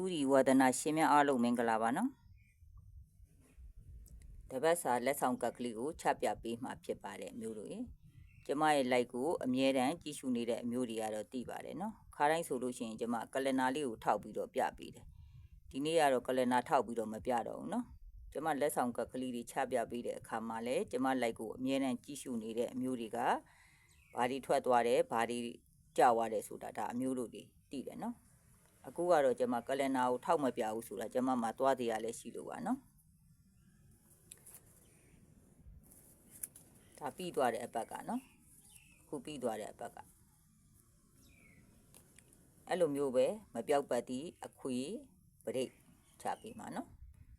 တူရီဝါဒနာရှင်များအားလုံးမင်္ဂလာပါနော်တပတ်စာလက်ဆောင်ကပ်ကလေးကိုချပြပေးမှာဖြစ်ပါတယ်မျိုးတို့ရေကျမရဲ့ like ကိုအမြဲတမ်းကြည့်ရှုနေတဲ့အမျိုးတွေကတော့သိပါတယ်နော်ခါတိုင်းဆိုလို့ရှိရင်ကျမကလနာလေးကိုထောက်ပြီးတော့ပြပေးတယ်ဒီနေ့ကတော့ကလနာထောက်ပြီးတော့မပြတော့ဘူးနော်ကျမလက်ဆောင်ကပ်ကလေးတွေချပြပေးတဲ့အခါမှာလည်းကျမ like ကိုအမြဲတမ်းကြည့်ရှုနေတဲ့အမျိုးတွေကဘာဒီထွက်သွားတယ်ဘာဒီကြောက်သွားတယ်ဆိုတာဒါအမျိုးတို့တွေသိတယ်နော် အခုကတော့ကျွန်မကလန်နာကိုထောက်မပြဘူးဆိုတာကျွန်မမှသွားသေးရလဲရှိလို့ပါနော်ဒါပြီးသွားတဲ့အပတ်ကနော်ခုပြီးသွားတဲ့အပတ်ကအဲ့လိုမျိုးပဲမပြောက်ပတ်သည့်အခွေပရိတ်ချပေးမှာနော်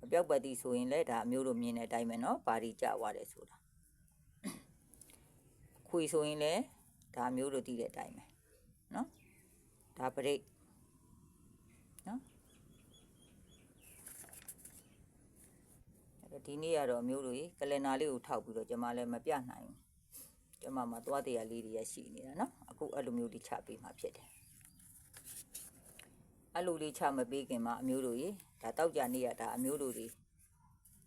မပြောက်ပတ်သည့်ဆိုရင်လည်းဒါအမျိုးတို့မြင်တဲ့အတိုင်းပဲနော်ဘာဒီကြသွားတယ်ဆိုတာအခွေဆိုရင်လည်းဒါအမျိုးတို့သိတဲ့အတိုင်းပဲနော်ဒါပရိတ်နော်အဲ့တော့ ဒီနေ့ကတော့အမျိုးတို့ရေကလင်နာလေးကိုထောက်ပြီးတော့ကျွန်မလည်းမပြနိုင်ဘူးကျွန်မမှာသွားတရားလေးတွေရရှိနေတာနော်အခုအဲ့လိုမျိုးလေးချပေးမှဖြစ်တယ်အဲ့လိုလေးချမပေးခင်မှာအမျိုးတို့ရေဒါတောက်ကြနေရတာအမျိုးတို့တွေ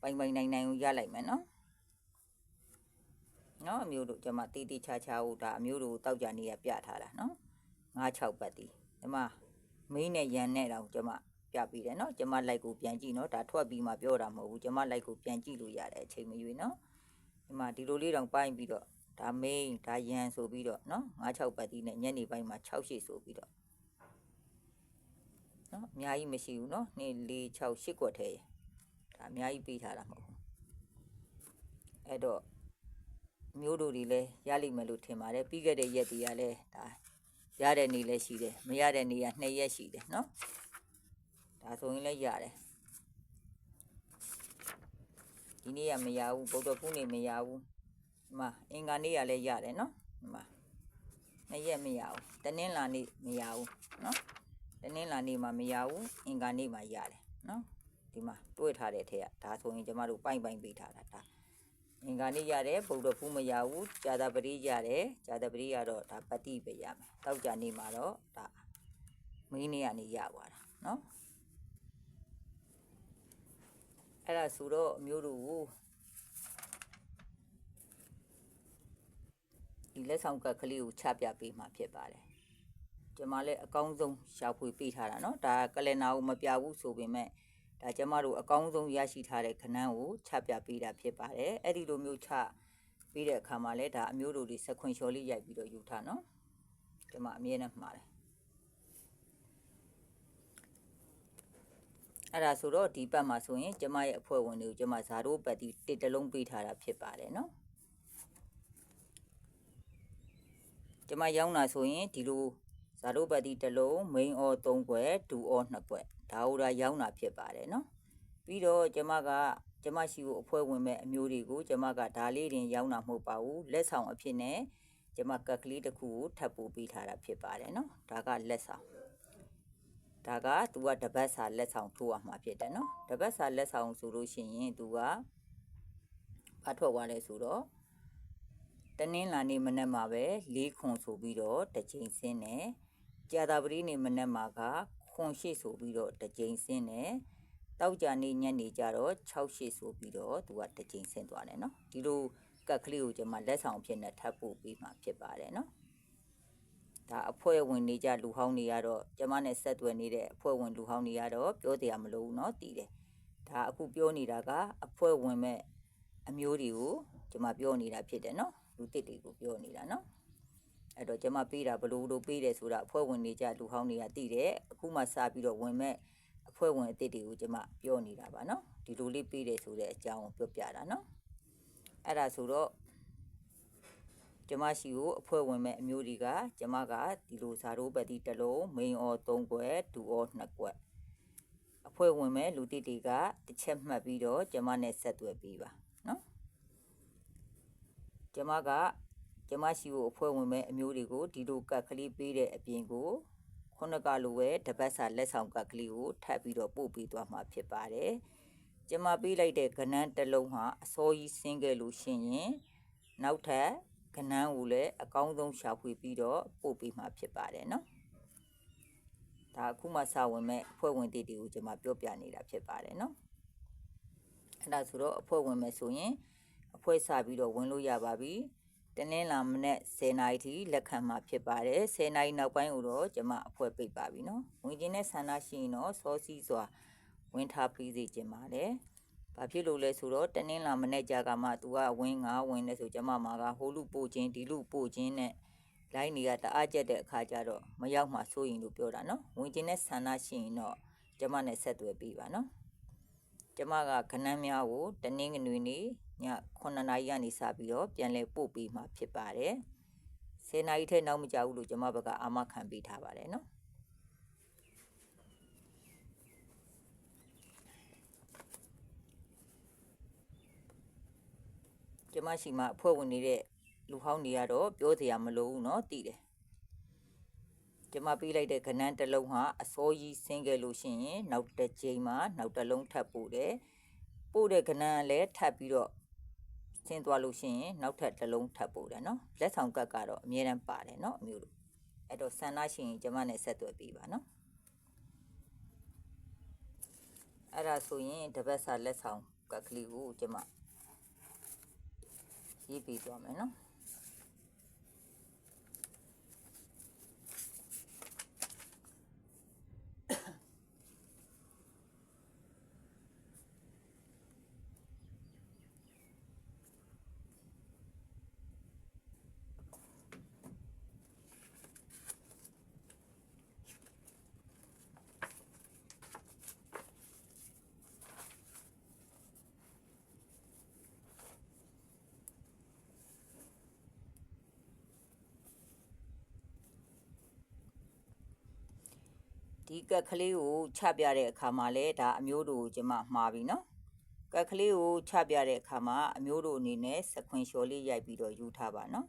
ပိုင်ပိုင်နိုင်နိုင်ကိုရလိုက်မယ်နော်နော်အမျိုးတို့ကျွန်မတီးတီးချာချာကိုဒါအမျိုးတို့တောက်ကြနေရပြထားတာနော်9 6ပတ်တီဒီမှာမင်းနဲ့ရန်နဲ့တော့ကျွန်မ ပြပေးတယ်နော်ကျွန်မ like ကိုပြန်ကြည့်နော်ဒါထွက်ပြီးမှပြောတာမဟုတ်ဘူးကျွန်မ like ကိုပြန်ကြည့်လို့ရတယ်အချိန်မရွေးနော်ဒီမှာဒီလိုလေးတောင်ပိုင်းပြီးတော့ဒါမင်းဒါရန်ဆိုပြီးတော့နော်9 6ပတ်တီနဲ့ညနေပိုင်းမှာ6ရှိဆိုပြီးတော့နော်အများကြီးမရှိဘူးနော်2 4 6 8ကွက်ထဲဒါအများကြီးပေးထားတာမဟုတ်ဘူးအဲ့တော့မျိုးတို့တွေလည်းရလိမ့်မယ်လို့ထင်ပါတယ်ပြီးခဲ့တဲ့ရက်တွေကလည်းဒါရတဲ့နေ့လည်းရှိတယ်မရတဲ့နေ့က2ရက်ရှိတယ်နော် ဒါဆိုရင်လည်းရတယ်ဒီနေ့ကမရဘူးဗုဒ္ဓဖူးနေ့မရဘူးဒီမှာအင်္ဂါနေ့ကလည်းရတယ်နော်ဒီမှာ2ရက်မရဘူးတနင်္လာနေ့မရဘူးနော်တနင်္လာနေ့မှာမရဘူးအင်္ဂါနေ့မှာရတယ်နော်ဒီမှာတွေ့ထားတဲ့ထက်ကဒါဆိုရင်ကျမတို့ပိုင်ပိုင်ပေးထားတာဒါအင်္ဂါနေ့ရတယ်ဗုဒ္ဓဖူးမရဘူးဇာတာပတိရတယ်ဇာတာပတိကတော့ဒါပတိပဲရမယ်တောက်ကြနေ့မှာတော့ဒါမင်းနေ့ကနေရသွားတာနော် အဲ့ဒါဆိုတော့အမျိုးတို့ကိုဒီလက်ဆောင်ကပ်ကလေးကိုချပြပေးမှဖြစ်ပါတယ်ကျမလည်းအကောင်းဆုံးရှာဖွေပေးထားတာเนาะဒါကလင်နာကိုမပြဘူးဆိုပေမဲ့ဒါကျမတို့အကောင်းဆုံးရရှိထားတဲ့ခဏန်းကိုချပြပေးတာဖြစ်ပါတယ်အဲ့ဒီလိုမျိုးချပေးတဲ့အခါမှာလည်းဒါအမျိုးတို့တွေစခွင်လျှော်လေးရိုက်ပြီးတော့ယူထားเนาะကျမအမြဲတမ်းမှားတယ် အဲ့ဒါဆိုတော့ဒီပတ်မှာဆိုရင်ကျမရဲ့အဖွဲ့ဝင်တွေကိုကျမဇာတို့ပတ်တီတစ်တလုံးပေးထားတာဖြစ်ပါတယ်နော်ကျမရောင်းတာဆိုရင်ဒီလိုဇာတို့ပတ်တီတစ်လုံး main or 3ခွက် do or 2ခွက်ဒါဟိုဒါရောင်းတာဖြစ်ပါတယ်နော်ပြီးတော့ကျမကကျမရှိကိုအဖွဲ့ဝင်မဲ့အမျိုးတွေကိုကျမကဒါလေးတင်ရောင်းတာမဟုတ်ပါဘူးလက်ဆောင်အဖြစ်နဲ့ကျမကက်ကလေးတစ်ခုကိုထပ်ပို့ပေးထားတာဖြစ်ပါတယ်နော်ဒါကလက်ဆောင် ဒါက तू ကတပတ်စာလက်ဆောင်ထိုးရမှာဖြစ်တယ်နော်တပတ်စာလက်ဆောင်ဆိုလို့ရှိရင် तू ကဘာထွက်သွားလဲဆိုတော့တနင်္လာနေ့မနက်မှာပဲ၄ခွန်ဆိုပြီးတော့တစ်ချိန်ဆင်းတယ်ကြာတာပတိနေ့မနက်မှာကခွန်ရှိဆိုပြီးတော့တစ်ချိန်ဆင်းတယ်တောက်ကြနေ့ညနေကြတော့6ရှိဆိုပြီးတော့ तू ကတစ်ချိန်ဆင်းသွားတယ်နော်ဒီလိုကတ်ကလေးကိုကျွန်မလက်ဆောင်ဖြစ်နေထပ်ပို့ပြီးမှဖြစ်ပါတယ်နော် ဒါအဖွဲ့ဝင်နေကြလူဟောင်းတွေကတော့ကျမနဲ့ဆက်သွယ်နေတဲ့အဖွဲ့ဝင်လူဟောင်းတွေကတော့ပြောတရားမလို့ဘူးเนาะတည်တယ်ဒါအခုပြောနေတာကအဖွဲ့ဝင်မဲ့အမျိုးတွေကိုကျမပြောနေတာဖြစ်တယ်เนาะလူတစ်တွေကိုပြောနေတာเนาะအဲ့တော့ကျမပေးတာဘလို့လို့ပေးတယ်ဆိုတာအဖွဲ့ဝင်နေကြလူဟောင်းတွေကသိတယ်အခုမှစပြီးတော့ဝင်မဲ့အဖွဲ့ဝင်အစ်စ်တွေကိုကျမပြောနေတာပါเนาะဒီလိုလေးပေးတယ်ဆိုတဲ့အကြောင်းကိုပြောပြတာเนาะအဲ့ဒါဆိုတော့ ကျမရှိကိုအဖွဲ့ဝင်မဲ့အမျိုးတွေကကျမကဒီလိုဇာရိုးပတိတစ်လုံး main or 3ကွက်ဒူ or 2ကွက်အဖွဲ့ဝင်မဲ့လူတိတွေကတစ်ချက်မှတ်ပြီးတော့ကျမနဲ့ဆက်သွယ်ပေးပါနော်ကျမကကျမရှိကိုအဖွဲ့ဝင်မဲ့အမျိုးတွေကိုဒီလိုကတ်ကလေးပေးတဲ့အပြင်ကိုခုနကလိုပဲတပတ်စာလက်ဆောင်ကတ်ကလေးကိုထပ်ပြီးတော့ပို့ပေးသွားမှာဖြစ်ပါတယ်ကျမပေးလိုက်တဲ့ကဏ္ဍတစ်လုံးဟာအစောကြီးဆင်းခဲ့လို့ရှင်ရင်နောက်ထပ် ကဏန်းကိုလည်းအကောင်းဆုံးရှာဖွေပြီးတော့ပို့ပေးမှာဖြစ်ပါတယ်နော်ဒါအခုမှစာဝင်မဲ့အဖွဲ့ဝင်တီတွေကိုကျွန်မပြောပြနေတာဖြစ်ပါတယ်နော်အဲ့ဒါဆိုတော့အဖွဲ့ဝင်မဲ့ဆိုရင်အဖွဲ့စပြီးတော့ဝင်လို့ရပါပြီတနင်္လာမနေ့10နာရီထိလက်ခံမှာဖြစ်ပါတယ်10နာရီနောက်ပိုင်းကိုတော့ကျွန်မအဖွဲ့ပိတ်ပါပြီနော်ဝင်ခြင်းနဲ့ဆန္ဒရှိရင်တော့စောစီးစွာဝင်ထားပြီးစီခြင်းပါတယ် ဘာဖြစ်လို့လဲဆိုတော့တနင်္လာမနေ့ကြာကမှသူကဝင်ငါဝင်နေဆိုကျွန်မမှာကဟိုလူပို့ခြင်းဒီလူပို့ခြင်းနဲ့လိုင်းတွေကတအားကျက်တဲ့အခါကျတော့မရောက်မှစိုးရင်လို့ပြောတာနော်ဝင်ကျင်တဲ့ဆန္ဒရှိရင်တော့ကျမနဲ့ဆက်သွယ်ပြီးပါနော်ကျမကခဏန်းများကိုတနင်္ဂနွေနေ့ည9နာရီကနေစပြီးတော့ပြန်လည်ပို့ပြီးမှဖြစ်ပါတယ်10နာရီထဲနောက်မကြဘူးလို့ကျမဘက်ကအာမခံပေးထားပါတယ်နော် ကျမရှိမှအဖွဲ့ဝင်နေတဲ့လူဟောင်းတွေကတော့ပြောစရာမလိုဘူးเนาะတည်တယ်ကျမပေးလိုက်တဲ့ခဏန်းတစ်လုံးဟာအစိုးကြီးဆင်းခဲ့လို့ရှိရင်နောက်တစ်ချိန်မှာနောက်တစ်လုံးထပ်ပို့တယ်ပို့တဲ့ခဏန်းလည်းထပ်ပြီးတော့ဆင်းသွားလို့ရှိရင်နောက်ထပ်တစ်လုံးထပ်ပို့တယ်เนาะလက်ဆောင်ကတ်ကတော့အမြဲတမ်းပါတယ်เนาะအမျိုးတို့အဲ့တော့ဆန္ဒရှိရင်ကျမနဲ့ဆက်သွယ်ပြီးပါเนาะအဲ့ဒါဆိုရင်တပတ်စာလက်ဆောင်ကတ်ကလေးကိုကျမ ရေးပြီးသွားမယ်เဒီကက်ကလေးကိုချပြတဲ့အခါမှာလဲဒါအမျိုးတို့ကိုကျမမှားပြီနော်ကက်ကလေးကိုချပြတဲ့အခါမှာအမျိုးတို့အနေနဲ့စခွင်လျှော်လေးရိုက်ပြီးတော့ယူထားပါနော်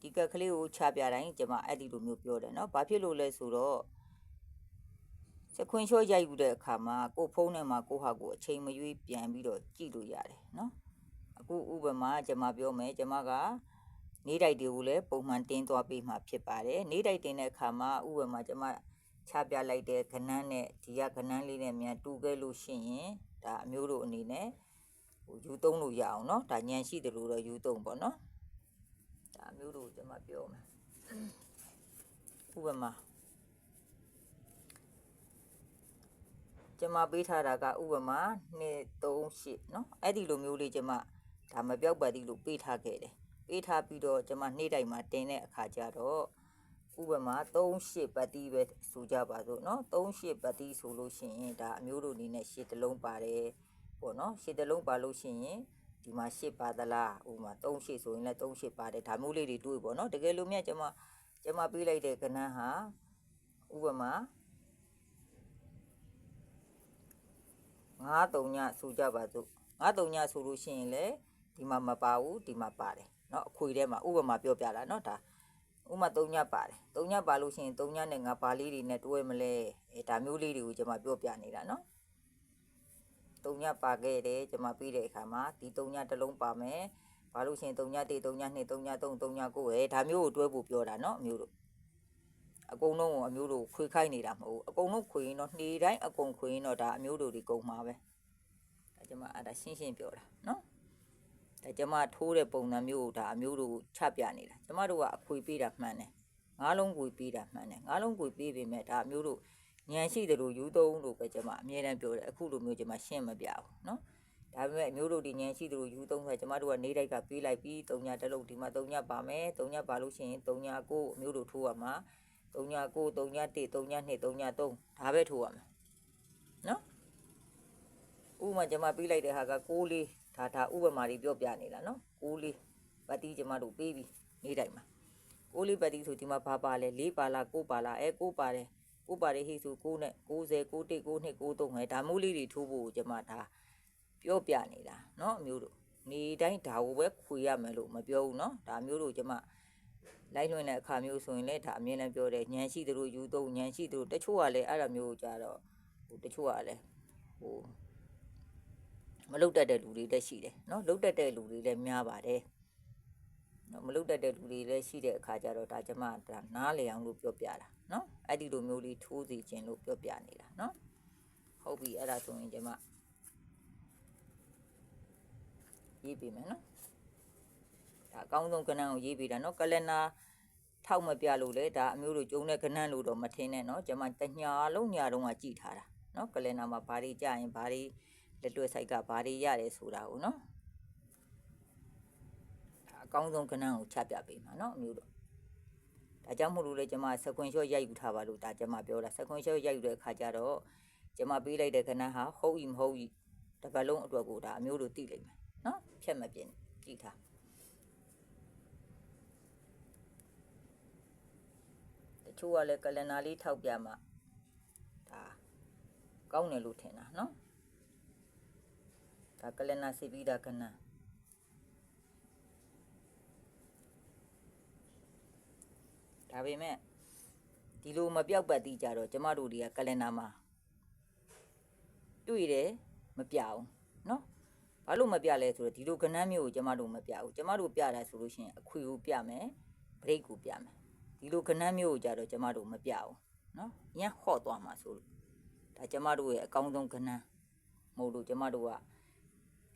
ဒီကက်ကလေးကိုချပြတိုင်းကျမအဲ့ဒီလိုမျိုးပြောတယ်နော်ဘာဖြစ်လို့လဲဆိုတော့စခွင်လျှော်ရိုက်ယူတဲ့အခါမှာကိုဖုန်းထဲမှာကိုဟာကိုအချိန်မရွေးပြန်ပြီးတော့ကြည့်လို့ရတယ်နော်အခုဥပမာကျမပြောမယ်ကျမကနေတိုက်တွေကိုလည်းပုံမှန်တင်းသွားပေးမှဖြစ်ပါတယ်နေတိုက်တင်တဲ့အခါမှာဥပမာကျမ ချပြလိုက်တဲ့ခဏန်းနဲ့ဒီကခဏန်းလေးနဲ့မြန်တူခဲ့လို့ရှိရင်ဒါအမျိုးတို့အနေနဲ့ဟိုယူသုံးလို့ရအောင်เนาะဒါညံရှိတယ်လို့တော့ယူသုံးပေါ့เนาะဒါအမျိုးတို့ကျွန်မပြောမယ်ဥပမာကျွန်မပေးထားတာကဥပမာ2 3 8เนาะအဲ့ဒီလိုမျိုးလေးကျွန်မဒါမပြောက်ပါသည်လို့ပေးထားခဲ့တယ်ပေးထားပြီးတော့ကျွန်မနေ့တိုင်းမှာတင်တဲ့အခါကျတော့ ဥပမာ38ပတ်တီးပဲဆိုကြပါစို့เนาะ38ပတ်တီးဆိုလို့ရှိရင်ဒါအမျိုးတို့အနေနဲ့ရှစ်တလုံးပါတယ်ပေါ့เนาะရှစ်တလုံးပါလို့ရှိရင်ဒီမှာရှစ်ပါသလားဥပမာ38ဆိုရင်လည်း38ပါတယ်ဒါမျိုးလေးတွေတွေးပေါ့เนาะတကယ်လို့မြတ်ကျွန်မကျွန်မပေးလိုက်တဲ့ကဏ္ဍဟာဥပမာ9 3ညဆိုကြပါစို့9 3ညဆိုလို့ရှိရင်လည်းဒီမှာမပါဘူးဒီမှာပါတယ်เนาะအခွေထဲမှာဥပမာပြောပြတာเนาะဒါ ဥမာ၃ညပါတယ်၃ညပါလို့ရှိရင်၃ညနဲ့ငါဘာလေးတွေနဲ့တွဲမလဲအဲဒါမျိုးလေးတွေကိုကျွန်မပြောပြနေတာနော်၃ညပါခဲ့တယ်ကျွန်မပြီးတဲ့အခါမှာဒီ၃ညတစ်လုံးပါမယ်ဘာလို့ရှိရင်၃ညတေ၃ည2 3ည3 3ည9အဲဒါမျိုးကိုတွဲဖို့ပြောတာနော်အမျိုးတို့အကုန်လုံးကိုအမျိုးတို့ခွေခိုင်းနေတာမဟုတ်အကုန်လုံးခွေရင်တော့နေ့တိုင်းအကုန်ခွေရင်တော့ဒါအမျိုးတို့ဒီကုန်မှာပဲဒါကျွန်မအဲ့ဒါရှင်းရှင်းပြောတာနော် အဲကျမထိုးတဲ့ပုံစံမျိုးကိုဒါအမျိုးတို့ချပြနေတာကျမတို့ကအခွေပေးတာမှန်တယ်ငါးလုံးခွေပေးတာမှန်တယ်ငါးလုံးခွေပေးပေမဲ့ဒါအမျိုးတို့ဉာဏ်ရှိတယ်လို့ယူသုံးလို့ပဲကျမအမြဲတမ်းပြောတယ်အခုလိုမျိုးကျမရှင်းမပြဘူးနော်ဒါပေမဲ့အမျိုးတို့ဒီဉာဏ်ရှိတယ်လို့ယူသုံးဆိုကျမတို့ကနေတိုက်ကပေးလိုက်ပြီး၃ညတက်လို့ဒီမှာ၃ညပါမယ်၃ညပါလို့ရှိရင်၃ညကိုအမျိုးတို့ထိုးရမှာ၃ညကို၃ည၁၃ည၂၃ည၃ဒါပဲထိုးရမှာနော်ဥပမာကျမပေးလိုက်တဲ့ဟာက6လေး ဒါဒါဥပမာတွေပြောပြနေတာနော်6လေးပတ်တီးကျမတို့ပေးပြီးနေတိုင်းမှာ6လေးပတ်တီးဆိုဒီမှာဘာပါလဲ4ပါလား9ပါလားအဲ9ပါတယ်9ပါတယ်ဟိဆို9နဲ့90 91 92 93ဟဲ့ဒါမျိုးလေးတွေထိုးဖို့ကျမဒါပြောပြနေတာနော်အမျိုးတို့နေတိုင်းဒါကိုပဲခွေရမယ်လို့မပြောဘူးနော်ဒါမျိုးတို့ကျမလိုက်လွှင့်တဲ့အခါမျိုးဆိုရင်လည်းဒါအမြင်နဲ့ပြောတယ်ညံရှိသူတို့ယူသုံးညံရှိသူတို့တချို့ကလည်းအဲ့လိုမျိုးကြတော့ဟိုတချို့ကလည်းဟို မလုတ်တက်တဲ့လူတွေလည်းရှိတယ်နော်လုတ်တက်တဲ့လူတွေလည်းများပါတယ်နော်မလုတ်တက်တဲ့လူတွေလည်းရှိတဲ့အခါကျတော့ဒါကျမဒါနားလည်အောင်လို့ပြောပြတာနော်အဲ့ဒီလိုမျိုးလေးထိုးစီခြင်းလို့ပြောပြနေတာနော်ဟုတ်ပြီအဲ့ဒါဆိုရင်ကျမရေးပေးမယ်နော်ဒါအကောင်းဆုံးကဏ္ဍကိုရေးပေးတာနော်ကလနာထောက်မပြလို့လေဒါအမျိုးတို့ကျုံတဲ့ကဏ္ဍလို့တော့မထင်နဲ့နော်ကျမတညာလုံးညာတော့ကကြည်ထားတာနော်ကလနာမှာဘာတွေကြရင်ဘာတွေ လက်လွဲဆိုင်ကဘာတွေရတယ်ဆိုတာကိုနော်အကောင်းဆုံးကဏ္ဍကိုချပြပေးမှာနော်အမျိုးတို့ဒါကြောင့်မို့လို့လေကျွန်မစကွန်ရှော့ရိုက်ယူထားပါလို့ဒါကျွန်မပြောတာစကွန်ရှော့ရိုက်ယူတဲ့အခါကျတော့ကျွန်မပေးလိုက်တဲ့ကဏ္ဍဟာဟုတ်ဤမဟုတ်ဤတပတ်လုံးအတွက်ကိုဒါအမျိုးတို့သိလိမ့်မယ်နော်ဖြတ်မပြင်းကြည့်ထားတချို့ကလည်းကလနာလေးထောက်ပြမှဒါကောင်းတယ်လို့ထင်တာနော် ဒါကလန်နာစီပြီးတာကဏ္ဍ ဒါပေမဲ့ဒီလိုမပြောက်ပတ်သေးကြတော့ကျမတို့တွေကကလန်နာမှာတွေ့တယ်မပြအောင်เนาะဘာလို့မပြလဲဆိုတော့ဒီလိုကဏ္ဍမျိုးကိုကျမတို့မပြဘူးကျမတို့ပြတာဆိုလို့ရှိရင်အခွေကိုပြမယ်ဘရိတ်ကိုပြမယ်ဒီလိုကဏ္ဍမျိုးကိုကြတော့ကျမတို့မပြဘူးเนาะရန်ဟော့သွားမှာဆိုလို့ဒါကျမတို့ရဲ့အကောင်းဆုံးကဏ္ဍမဟုတ်လို့ကျမတို့က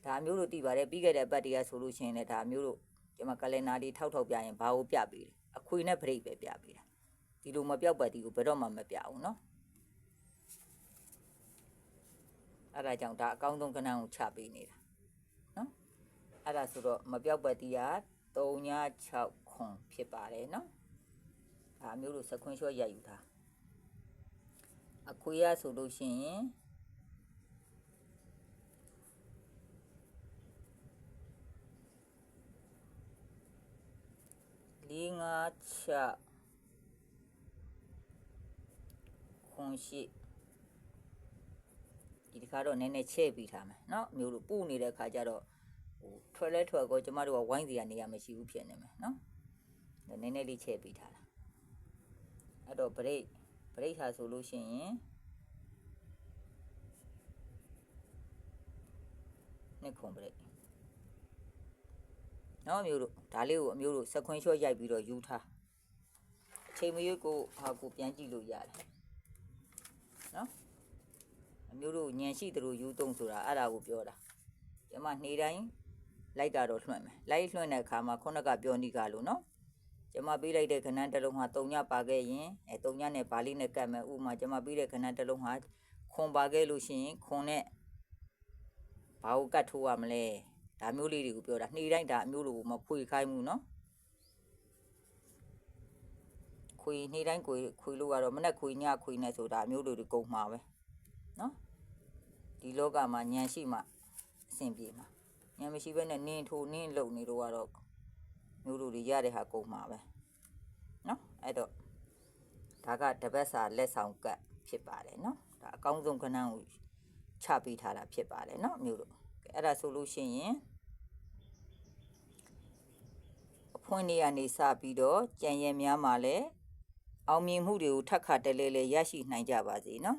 ဒါမျိုးလို့တည်ပါတယ်ပြီးခဲ့တဲ့ပတ်တည်းကဆိုလို့ရှိရင်လည်းဒါမျိုးလို့ကျွန်မကလင်နာလေးထောက်ထောက်ပြရင်ဘာကိုပြပေးလဲအခွေနဲ့ပရိတ်ပဲပြပေးတာဒီလိုမပြောက်ပတ်တီကိုဘယ်တော့မှမပြအောင်နော်အဲ့ဒါကြောင့်ဒါအကောင်းဆုံးကဏ္ဍကိုချပေးနေတာနော်အဲ့ဒါဆိုတော့မပြောက်ပတ်တီက3.6ခွန်ဖြစ်ပါတယ်နော်ဒါမျိုးလို့စခွင်းလျှော့ရိုက်ယူတာအခွေရဆိုလို့ရှိရင် ငါးချက်ခွန်ရှိဒီတစ်ခါတော့နည်းနည်းချဲ့ပြီးထားမယ်เนาะမျိုးတို့ပူနေတဲ့ခါကျတော့ဟိုထွက်လဲထွက်ကောကျမတို့ကဝိုင်းစီကနေရမရှိဘူးဖြစ်နေမယ်เนาะနည်းနည်းလေးချဲ့ပြီးထားတာအဲ့တော့ break break ဟာဆိုလို့ရှိရင်နှစ်ခွန် break နော်အမျိုးတို့ဒါလေးကိုအမျိုးတို့စခွင်းလျှော့ရိုက်ပြီးတော့ယူထားအချိန်မရွေးကိုဟာကိုပြန်ကြည့်လို့ရတယ်နော်အမျိုးတို့ညံရှိသလိုယူတုံးဆိုတာအဲ့ဒါကိုပြောတာကျမနေ့တိုင်းလိုက်တာတော့လွှင့်မယ်လိုက်လွှင့်တဲ့အခါမှာခုနကပြောနေကြလို့နော်ကျမပေးလိုက်တဲ့ခဏန်းတစ်လုံးဟာ3ညပါခဲ့ရင်အဲ3ညနဲ့ဘာလေးနဲ့ကတ်မယ်ဥပမာကျမပေးတဲ့ခဏန်းတစ်လုံးဟာခွန်ပါခဲ့လို့ရှိရင်ခွန်နဲ့ဘာကိုကတ်ထိုးရမလဲ ဒါမျိုးလေးတွေကိုပြောတာနှီးတိုင်းဒါအမျိုးလိုမဖွေခိုင်းဘူးနော်ခွေနှီးတိုင်းခွေခွေလို့ကတော့မနဲ့ခွေညခွေနဲ့ဆိုတာအမျိုးလိုတွေကုန်မှာပဲနော်ဒီလောကမှာညံရှိမှအဆင်ပြေမှာညံမရှိဘဲနဲ့နင်းထိုးနင်းလုံနေတော့ကတော့မျိုးလိုတွေရတဲ့ဟာကုန်မှာပဲနော်အဲ့တော့ဒါကတပတ်စာလက်ဆောင်ကတ်ဖြစ်ပါတယ်နော်ဒါအကောင်းဆုံးခဏကိုချပေးထားတာဖြစ်ပါတယ်နော်မျိုးတို့အဲ့ဒါဆိုလို့ရှိရင် အဖွင့်နေရနေစပြီးတော့ကြံရည်များမှာလည်းအောင်မြင်မှုတွေကိုထပ်ခါတလဲလဲရရှိနိုင်ကြပါစေနော်